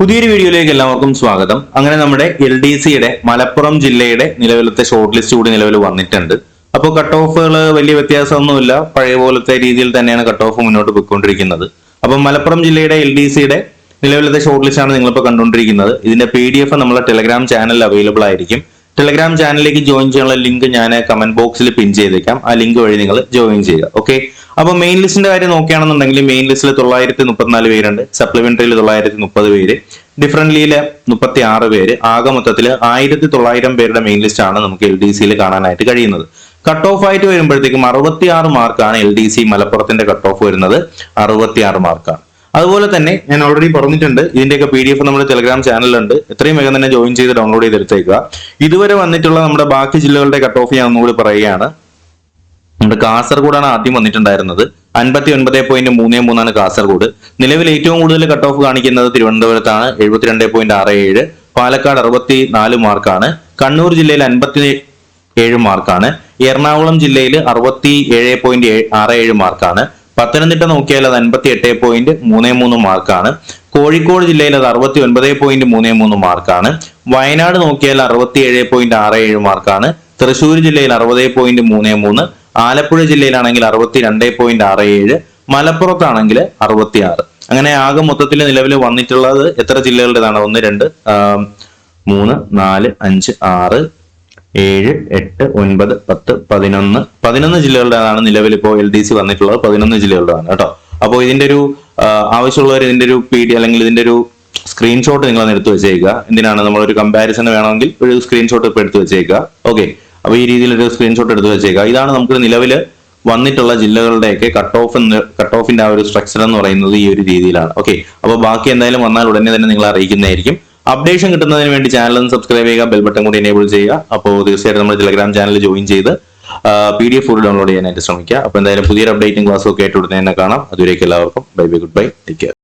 പുതിയൊരു വീഡിയോയിലേക്ക് എല്ലാവർക്കും സ്വാഗതം. അങ്ങനെ നമ്മുടെ എൽ ഡി സിയുടെ മലപ്പുറം ജില്ലയുടെ നിലവിലത്തെ ഷോർട്ട് ലിസ്റ്റ് കൂടി നിലവിൽ വന്നിട്ടുണ്ട്. അപ്പോൾ കട്ട് ഓഫുകൾ വലിയ വ്യത്യാസമൊന്നുമില്ല. പഴയ പോലത്തെ രീതിയിൽ തന്നെയാണ് കട്ട് ഓഫ് മുന്നോട്ട് പോയിക്കൊണ്ടിരിക്കുന്നത്. അപ്പം മലപ്പുറം ജില്ലയുടെ എൽ ഡി സിയുടെ നിലവിലത്തെ ഷോർട്ട് ലിസ്റ്റ് ആണ് നിങ്ങളിപ്പോൾ കണ്ടുകൊണ്ടിരിക്കുന്നത്. ഇതിന്റെ പി ഡി എഫ് നമ്മുടെ ടെലഗ്രാം ചാനലിൽ അവൈലബിൾ ആയിരിക്കും. ടെലഗ്രാം ചാനലിലേക്ക് ജോയിൻ ചെയ്യാനുള്ള ലിങ്ക് ഞാൻ കമന്റ് ബോക്സിൽ പിൻ ചെയ്തേക്കാം. ആ ലിങ്ക് വഴി നിങ്ങൾ ജോയിൻ ചെയ്യുക ഓക്കെ അപ്പൊ മെയിൻ ലിസ്റ്റിന്റെ കാര്യം നോക്കുകയാണെന്നുണ്ടെങ്കിൽ മെയിൻ ലിസ്റ്റിൽ തൊള്ളായിരത്തി മുപ്പത്തിനാല് പേരുണ്ട്. സപ്ലിമെന്ററിയിൽ തൊള്ളായിരത്തി മുപ്പത് പേര്. ഡിഫറന്റ്ലിയിൽ മുപ്പത്തി ആറ് പേര്. ആകെ മൊത്തത്തിൽ ആയിരത്തി തൊള്ളായിരം പേരുടെ മെയിൻ ലിസ്റ്റ് ആണ് നമുക്ക് എൽ ഡി സിയിൽ കാണാനായിട്ട് കഴിയുന്നത്. കട്ട് ഓഫ് ആയിട്ട് വരുമ്പോഴത്തേക്കും അറുപത്തിയാറ് മാർക്കാണ് എൽ ഡി സി മലപ്പുറത്തിന്റെ കട്ട് ഓഫ് വരുന്നത്. അറുപത്തിയാറ് മാർക്കാണ് അതുപോലെ തന്നെ ഞാൻ ഓൾറെഡി പറഞ്ഞിട്ടുണ്ട് ഇതിന്റെയൊക്കെ പി ഡി എഫ് നമ്മുടെ ടെലഗ്രാം ചാനലുണ്ട് എത്രയും വേഗം തന്നെ ജോയിൻ ചെയ്ത് ഡൗൺലോഡ് ചെയ്തെടുത്തേക്കുക ഇതുവരെ വന്നിട്ടുള്ള നമ്മുടെ ബാക്കി ജില്ലകളുടെ കട്ട് ഓഫ് ഞാൻ ഒന്നുകൂടി പറയുകയാണ്. നമ്മുടെ കാസർഗോഡാണ് ആദ്യം വന്നിട്ടുണ്ടായിരുന്നത്. അൻപത്തി ഒൻപത് പോയിന്റ് മൂന്ന് മൂന്നാണ് കാസർഗോഡ്. നിലവിൽ ഏറ്റവും കൂടുതൽ കട്ട് ഓഫ് കാണിക്കുന്നത് തിരുവനന്തപുരത്താണ്. എഴുപത്തിരണ്ട് പോയിന്റ് ആറ് ഏഴ്. പാലക്കാട് അറുപത്തി നാല് മാർക്കാണ്. കണ്ണൂർ ജില്ലയിൽ അൻപത്തി ഏഴ് മാർക്കാണ്. എറണാകുളം ജില്ലയിൽ അറുപത്തി ഏഴ് പോയിന്റ് ആറ് ഏഴ് മാർക്കാണ്. പത്തനംതിട്ട നോക്കിയാൽ അത് അൻപത്തി എട്ട് പോയിന്റ് മൂന്ന് മൂന്ന് മാർക്കാണ് കോഴിക്കോട് ജില്ലയിൽ അത് അറുപത്തി ഒൻപത് പോയിന്റ് മൂന്ന് മൂന്ന് മാർക്കാണ് വയനാട് നോക്കിയാൽ അറുപത്തി ഏഴ് പോയിന്റ് ആറ് ഏഴ് മാർക്കാണ് തൃശ്ശൂർ ജില്ലയിൽ അറുപത് പോയിന്റ് മൂന്ന് മൂന്ന് ആലപ്പുഴ ജില്ലയിലാണെങ്കിൽ അറുപത്തി രണ്ട് പോയിന്റ് ആറ് ഏഴ് മലപ്പുറത്താണെങ്കിൽ അറുപത്തി ആറ് അങ്ങനെ ആകെ മൊത്തത്തിൽ നിലവിൽ വന്നിട്ടുള്ളത് എത്ര ജില്ലകളുടേതാണ്? ഒന്ന് രണ്ട് മൂന്ന് നാല് അഞ്ച് ആറ് ഏഴ് എട്ട് ഒൻപത് പത്ത് പതിനൊന്ന്. പതിനൊന്ന് ജില്ലകളുടേതാണ് നിലവിൽ ഇപ്പോൾ എൽ ഡി സി വന്നിട്ടുള്ളത്. പതിനൊന്ന് ജില്ലകളുടേതാണ് കേട്ടോ. അപ്പോൾ ഇതിന്റെ ഒരു ആവശ്യമുള്ളവർ ഇതിന്റെ ഒരു പി ഡി അല്ലെങ്കിൽ ഇതിന്റെ ഒരു സ്ക്രീൻഷോട്ട് നിങ്ങൾ എടുത്ത് വെച്ചേക്കുക എന്തിനാണ്? നമ്മളൊരു കമ്പാരിസൺ വേണമെങ്കിൽ ഒരു സ്ക്രീൻഷോട്ട് ഇപ്പോൾ എടുത്തു വെച്ചേക്കുക ഓക്കെ അപ്പോൾ ഈ രീതിയിൽ ഒരു സ്ക്രീൻഷോട്ട് എടുത്തു വെച്ചേക്കുക ഇതാണ് നമുക്ക് നിലവിൽ വന്നിട്ടുള്ള ജില്ലകളുടെയൊക്കെ കട്ട് ഓഫ് കട്ട് ഓഫിന്റെ ആ ഒരു സ്ട്രക്ചർ എന്ന് പറയുന്നത് ഈ ഒരു രീതിയിലാണ്. ഓക്കെ അപ്പോൾ ബാക്കി എന്തായാലും വന്നാൽ ഉടനെ തന്നെ നിങ്ങൾ അറിയിക്കുന്നതായിരിക്കും. അപ്ഡേഷൻ കിട്ടുന്നതിന് വേണ്ടി ചാനൽ ഒന്ന് സബ്സ്ക്രൈബ് ചെയ്യുക ബെൽ ബട്ടൺ കൂടി എനേബിൾ ചെയ്യുക. അപ്പോൾ തീർച്ചയായിട്ടും നമ്മുടെ ടെലഗ്രാം ചാനൽ ജോയിൻ ചെയ്ത് പി ഡി എഫ് ഡൗൺലോഡ് ചെയ്യാനായിട്ട് ശ്രമിക്കുക. അപ്പോൾ എന്തായാലും പുതിയൊരു അപ്ഡേറ്റിംഗ് ക്ലാസ് ഒക്കെ ആയിട്ട് ഉടനെ തന്നെ കാണാം. അതുവരേക്കും എല്ലാവർക്കും. Bye bye goodbye take care